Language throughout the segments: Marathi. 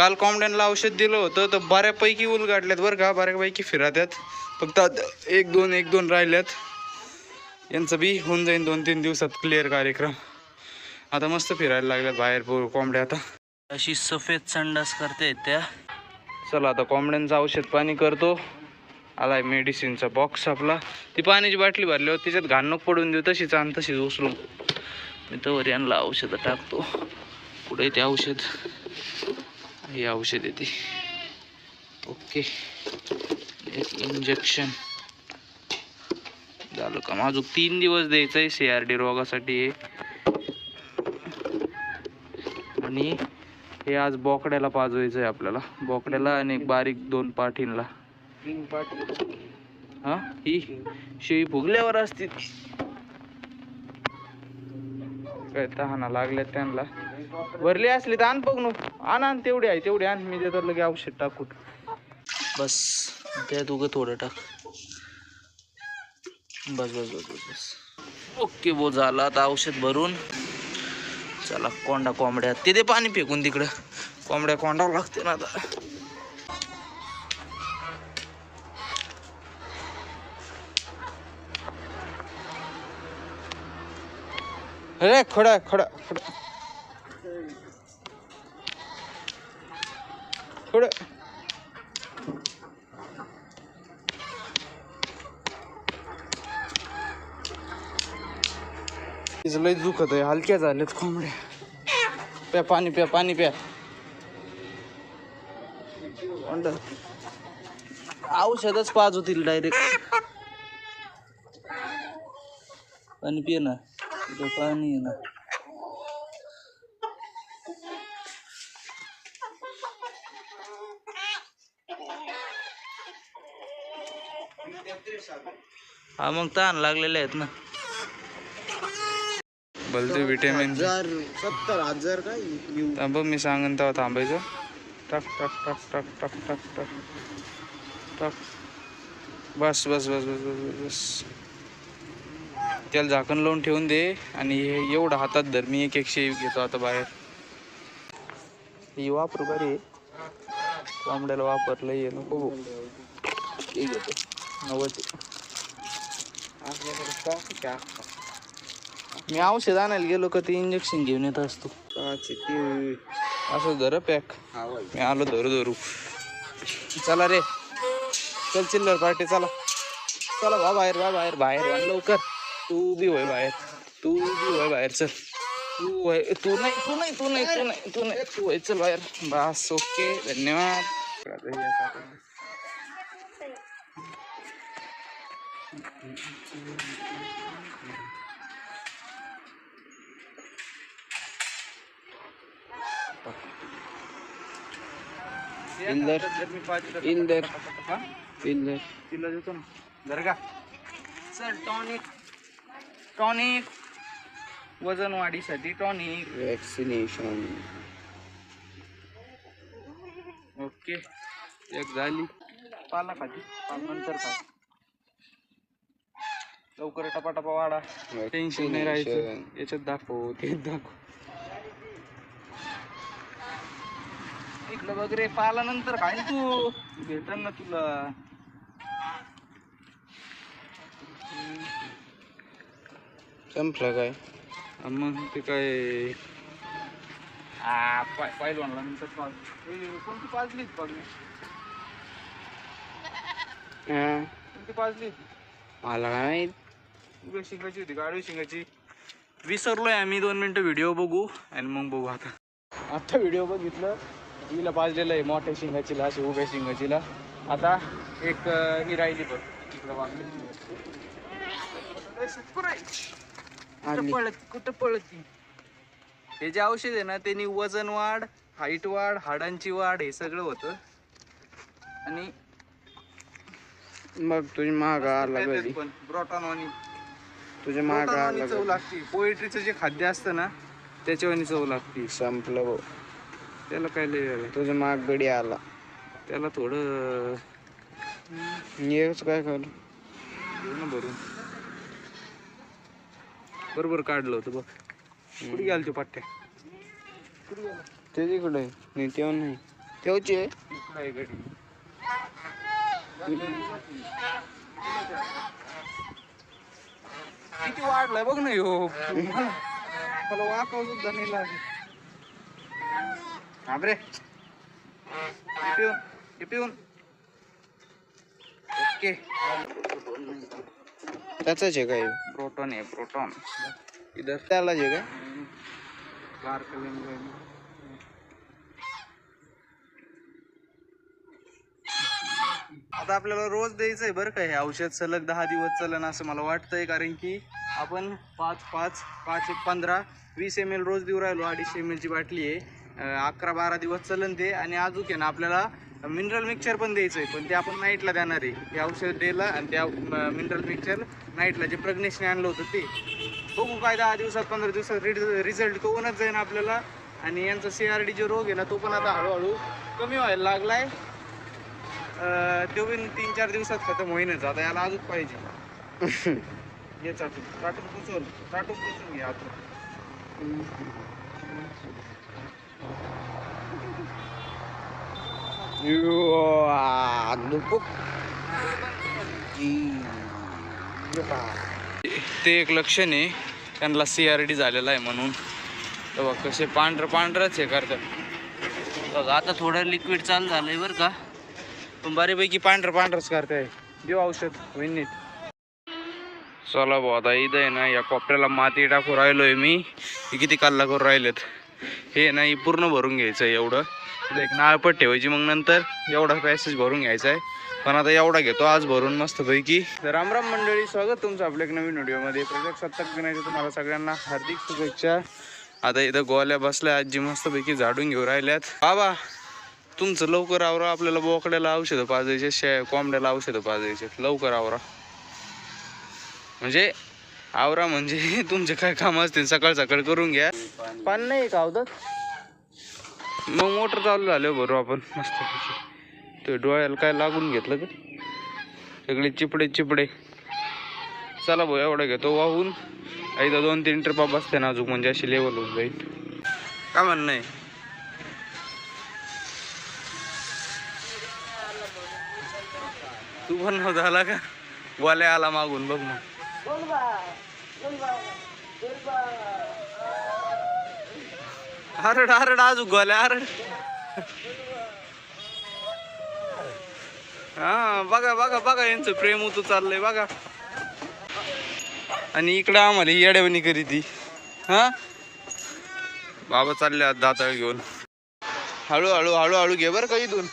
काल कोंबड्यांना औषध दिलं होतं तर बऱ्यापैकी उलगाडल्यात बरं का बऱ्यापैकी फिरत्यात. फक्त एक दोन एक दोन राहिल्यात. यांचं बी होऊन जाईन दोन तीन दिवसात क्लिअर कार्यक्रम. आता मस्त फिरायला लागल्यात बाहेर कोंबड्या आता. अशी सफेद संडास करते त्या. चला आता कोंबड्यांचं औषध पाणी करतो. आलाय मेडिसिनचा बॉक्स आपला. ती पाण्याची बाटली भरली होती त्याच्यात घाण नको पडून देऊ तशीच आण तशीच उचलून. मी तर यांना औषधं टाकतो. पुढे ते औषध. हे औषध येते ओके. एक इंजेक्शन झालं का? माझं तीन दिवस द्यायचं आहे सी आर डी रोगासाठी हे. आणि हे आज बोकड्याला पाजवायचं आहे आपल्याला. बोकड्याला आणि एक बारीक दोन पाठींला. हा? ही शेळी फुगल्यावर असते. काय तहाना लागल्यात त्यांना. भरली असली तर आण बघ नु. आण तेवढी आहे तेवढी आण. मी देतो लगे औषध टाकून. बस त्यात उगं थोडं टाक. बस बस बस बस बस. ओके बो झालं आता औषध भरून. चला कोंडा कोंबड्या. ते दे पाणी फेकून तिकडं. कोंबड्या कोंडावं लागते ना आता. अरे खडा खडा खडा. खडा तिचं लय दुखत आहे हलक्या झाल्यात कोंबड्या. प्या पाणी प्या पाणी प्या. औषधच पाच होतील डायरेक्ट पाणी पिय ना. पाणी ना. हा मग ताण लागलेले आहेत ना. बोलते विटॅमिन. सत्तर हजार काय थांब मी सांगन तेव्हा थांबायचं. टक टक टक टक टक टक टक. टक. बस बस बस बस बस बस बस. त्याला झाकण लावून ठेवून दे आणि हे एवढं हातात धर. मी एक एकशे घेतो आता बाहेर. ही वापरू का रे कोंबड्याला वापरलं ये नको भाऊ. हे नव्वद. मी औषध आणायला गेलो का ते इंजेक्शन घेऊन येत असतो. असं धर पॅक मी आलो धरू धरू. चला रे. चल चिल्लर पार्टी चला. चला वा बाहेर वा बाहेर. बाहेर लवकर. तू बी होय बाहेर. तू बी होय बाहेर चल. तू होय तू नाही तू नाही तू नाही तू नाही तू नाही तू होय चल बाहेर बस ओके धन्यवाद इंदर इंदर इंदर तिला देतो ना जर का चल टॉनिक टॉनिक वजन वाढीसाठी टॉनिक वॅक्सिनेशन ओके एक झाली. पाला खाती. नंतर खा. लवकर टपाटपा वाढा. टेन्शन नाही राहायचं. याच्यात दाखव ते दाखव. इकडं बघ रे पाला नंतर खाय तू. भेटन ना तुला. संपलं काय? आणि मग ते काय? पाहिलं म्हणला नंतर ए, कोणती पाजली? पागली हा. कोणती पाजली? मला काय उभ्या शिंगाची होती गाडी शिंगाची विसरलोय आम्ही दोन मिनिटं व्हिडिओ बघू आणि मग बघू आता. आता व्हिडिओ बघितलं हिला पाजलेलं आहे मोठ्या शिंगाचीला अशी उभ्या शिंगाचीला. आता एक ही राहिली बघ वाकडी. कुठं. पळत कुठं पळत? हे जे औषध आहे ना त्यांनी वजन वाढ हाईट वाढ हाडांची वाढ हे सगळं होतं. आणि मग तुझी माग आला कधी पण तुझ्या आला चव कधी? लागते. पोएट्रीचं जे खाद्य असतं ना त्याच्यावानी चव लागते. संपलं भाऊ. त्याला काय लय वेळ आहे. तुझ्या माग गडी आला. त्याला थोडं काय करू? घेऊ ना भरून. बरोबर काढलं होतं बघ. कुठे गेल ते पट्ट्या? ते तिकडे नाही तेव्हा नाही. ठेवची आहे. किती वाढलाय बघ ना ह्यो मला वाकाव सुद्धा नाही लागेल. हे पिऊन हे पिऊन ओके. त्याच आहे काय प्रोटॉन आहे प्रोटॉन. इधर. त्यालाच आहे काय? आता आपल्याला रोज द्यायचं आहे बरं का हे औषध सलग दहा दिवस चलन असं मला वाटतंय कारण की आपण पाच पाच पाच एक पंधरा वीस एम एल रोज देऊ राहिलो अडीचशे एम एलची बाटली आहे. अकरा बारा दिवस चलन ते आणि अजून आहे ना आपल्याला मिनरल मिक्सचर पण द्यायचं आहे पण ते आपण नाईटला देणार आहे. ते औषध डेला आणि त्या मिनरल मिक्सचर नाईटला जे प्रज्ञेशने आणलं होतं ते. बघू काय दहा दिवसात पंधरा दिवसात रिझल्ट कळूनच जाईन आपल्याला. आणि यांचा सी आर डी जो रोग आहे ना तो पण आता हळूहळू कमी व्हायला लागलाय. अं, तो पण तीन चार दिवसात खतम होईनच. आता याला अजून पाहिजे. ये चाटून चाटून पुसून चाटून पुसून घे आता. दुपूक ते एक लक्षण आहे. त्यांना सी आर डी झालेला आहे म्हणून. तेव्हा कसे पांढरं पांढरंच हे करतात. बघा आता थोडं लिक्विड चालू झालंय बरं का. पण बऱ्यापैकी पांढरं पांढरंच करताय. देऊ औषध होईन नीट चला भाऊ आता इथं आहे ना या कोपऱ्याला माती टाकून राहिलोय मी. हे किती कल्ला करून राहिलेत. हे नाही पूर्ण भरून घ्यायचं आहे एवढं. इथं एक नाळपट ठेवायची मग नंतर एवढा पॅसेज भरून घ्यायचा आहे. पण आता एवढा घेतो आज भरून मस्तपैकी. तर रामराम मंडळी स्वागत तुमचं आपल्या एक नवीन व्हिडिओमध्ये. प्रजासत्ताक दिनाच्या तुम्हाला सगळ्यांना हार्दिक शुभेच्छा. आता इथं गोल्या बसल्या आजी मस्तपैकी झाडून घेऊन राहिल्यात. बाबा तुमचं लवकर आवरा आपल्याला बोकड्याला औषधं पाजायचे शे कोंबड्याला औषधं पाजायचे. लवकर आवरा. म्हणजे आवरा म्हणजे तुमचे काय काम असतील सकाळ सकाळ करून घ्या. पान नाही का अवधत मग मोटर चालू झाले बरोबर हो आपण. मस्त ते डोळ्याला काय लागून घेतलं का? सगळे चिपडे चिपडे. चला भाऊ एवढं घेतो वाहून. एकदा दोन तीन ट्रिपा बसते ना अजून म्हणजे अशी लेवल होऊन जाईल. काय म्हणणं आहे? तू पण नव्हता आला का? वाल्या आला मागून बघ मग. हरड हरड आज गोल्या हरड. हा बघा बघा बघा यांचं प्रेम होतं चाललंय बघा. आणि इकडं आम्हाला येड्यावणी करी ती. हा? बाबा चालले आज दाताळ घेऊन. हळूहळू हळूहळू घे बरं का इथून.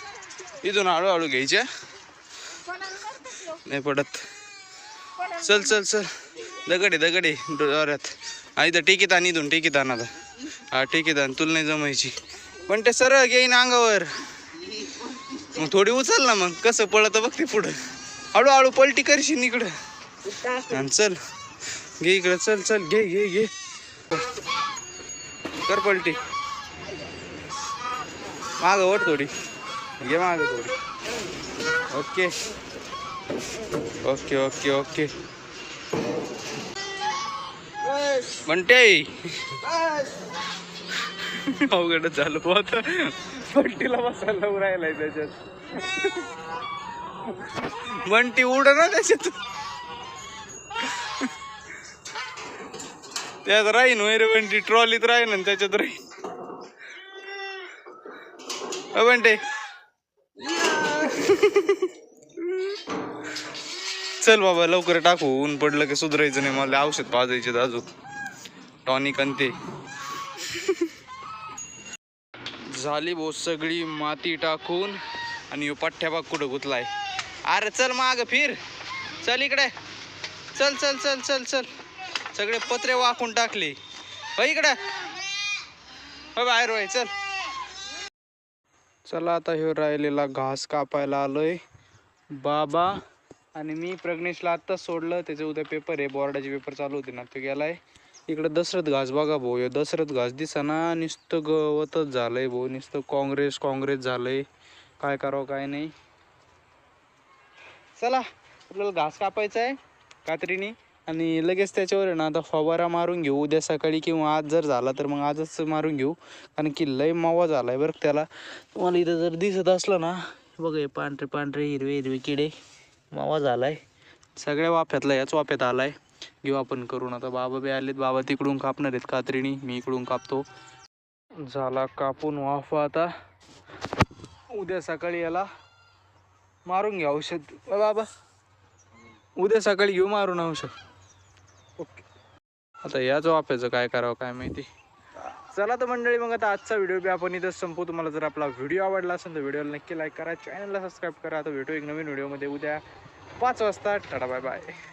इथून हळूहळू घ्यायच्या नाही पडत. चल चल चल. दगडे दगडे डोऱ्यात. हा इथं टिकीत आण इथून टिकीत आण आता. हा टिकीत आण तुला नाही जमायची. पण ते सरळ घेईन अंगावर. मग थोडी उचल ना मग कसं पळत बघ ते पुढं. हळूहळू पलटी करशील इकडं. आणि चल. घे इकडं चल चल घे घे घे. कर पलटी. माग वट थोडी. घे माग थोडी. ओके. Okay okay okay. म्हणते अवघड झालं. बुवा आता बंटीला बसायला राहिलाय त्याच्यात. बंटी उड ना त्याच्यात. त्यात राहीन वैर बंटी ट्रॉलीत राहीन आणि त्याच्यात राहीन. अ बंटे. चल बाबा लवकर टाकू. ऊन पडलं की सुधरायचं नाही. मला औषध पाजायचे अजून. टॉनिक आणि ते. झाली भाऊ सगळी माती टाकून आणि ह्यो कुठं गुतलाय. अरे चल माग फिर. चल इकडे. चल चल चल चल चल. सगळे पत्रे वाकून टाकले. हो इकडे. हो बाहेर होय चल. चला आता ह्यो राहिलेला घास कापायला आलोय. बाबा आणि मी प्रग्नेशला आत्ताच सोडलं. त्याचे उद्या पेपर आहे. बोर्डाचे पेपर चालू होते ना तो गेलाय. इकडं दशरथ घास बघा भाऊ ह्यो दशरथ घास दिसाना नुसतं गवतच झालंय भाऊ नुसतं काँग्रेस काँग्रेस झालंय. काय करावं काय नाही. चला आपल्याला घास कापायचा आहे कात्रीने. आणि लगेच त्याच्यावर आहे ना आता फवारा मारून घेऊ उद्या सकाळी किंवा आज जर झाला तर मग आजच मारून घेऊ. कारण की लय मावा झाला आहे बरं त्याला. तुम्हाला इथं जर दिसत असलं ना बघा हे पांढरे पांढरे हिरवे हिरवे किडे. मावा झाला आहे सगळ्या वाफ्यातला याच वाफ्यात आला आहे घेऊ आपण करून आता बाबा बी आलेत. बाबा तिकडून कापणार आहेत कात्रीनी. मी इकडून कापतो. झाला कापून वाफा आता. उद्या सकाळी याला मारून घ्या औषध. बाबा उद्या सकाळी घेऊ मारून औषध. ओके. आता याच वाफ्याचं काय करावं काय माहिती. चला तर मंडळी मग आता आजचा व्हिडिओ बी आपण इथं संपू तुम्हाला जर आपला व्हिडिओ आवडला असेल तर व्हिडिओला नक्की लाईक करा. चॅनलला सबस्क्राईब करा. आता भेटू एक नवीन व्हिडिओमध्ये उद्या पाच वाजता. Tata bye bye.